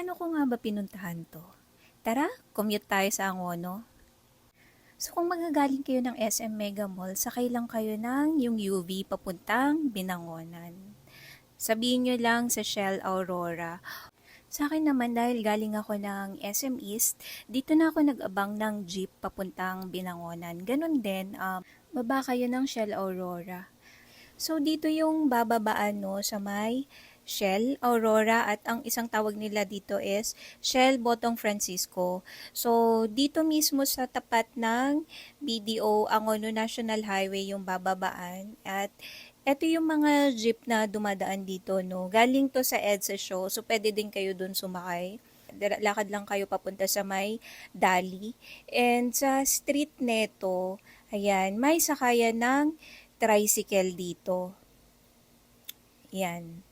Paano ko nga ba pinuntahan to? Tara, commute tayo sa Angono. So kung magagaling kayo ng SM Mega Mall, sakay lang kayo ng yung UV papuntang Binangonan. Sabihin nyo lang sa Shell Aurora. Sa akin naman dahil galing ako ng SM East, dito na ako nag-abang ng jeep papuntang Binangonan. Ganon din, um, baba kayo ng Shell Aurora. So dito yung bababaan no sa may Shell Aurora at ang isang tawag nila dito is Shell Botong Francisco. So dito mismo sa tapat ng BDO Angono National Highway yung bababaan at ito yung mga jeep na dumadaan dito no. Galing to sa EDSA show so pwede din kayo dun sumakay. Lakad lang kayo papunta sa may Dali. And sa street neto, ayan, may sakayan ng tricycle dito. Yan.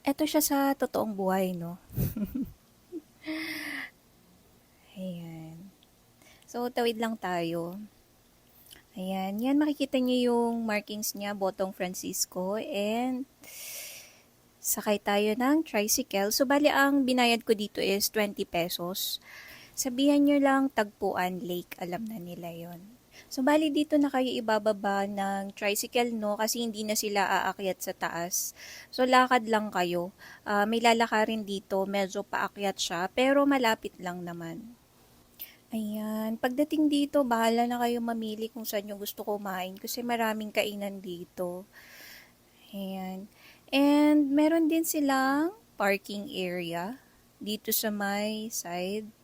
Ito siya sa totoong buhay, no? Ayan. So, tawid lang tayo. Ayan. Yan, makikita niyo yung markings niya, Botong Francisco. And, sakay tayo ng tricycle. So, bali, ang binayad ko dito is 20 pesos. Sabihan nyo lang, Tagpuan Lake. Alam na nila yon. So, bali dito na kayo ibababa ng tricycle, no? Kasi hindi na sila aakyat sa taas. So, lakad lang kayo. Ah, may lalakarin dito, medyo paakyat siya, pero malapit lang naman. Ayan, pagdating dito, bahala na kayo mamili kung saan nyo gusto kumain kasi maraming kainan dito. Ayan. And meron din silang parking area dito sa may side.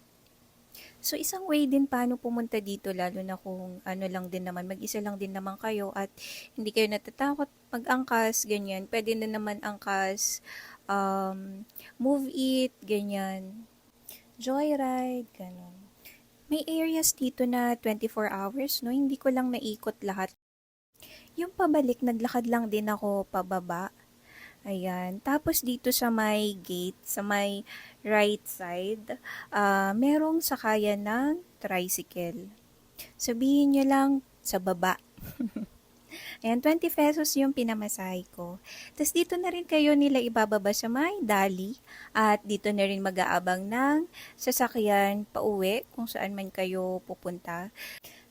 So, isang way din paano pumunta dito, lalo na kung ano lang din naman, mag-isa lang din naman kayo at hindi kayo natatakot mag-angkas, ganyan. Pwede na naman angkas, um, move it, ganyan. Joyride, ganun. May areas dito na 24 hours, no? Hindi ko lang naikot lahat. Yung pabalik, naglakad lang din ako pababa. Ayan. Tapos dito sa may gate, sa may right side, ah merong sakayan ng tricycle. Sabihin nyo lang sa baba. Ayan, 20 pesos yung pinamasahe ko. Tapos dito na rin kayo nila ibababa sa may dali. At dito na rin mag-aabang ng sasakyan pauwi kung saan man kayo pupunta.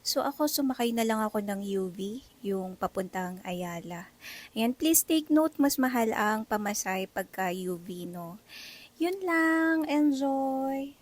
So ako sumakay na lang ako ng UV, yung papuntang Ayala. Ayan, please take note, mas mahal ang pamasahe pagka UV, no? Yun lang, enjoy!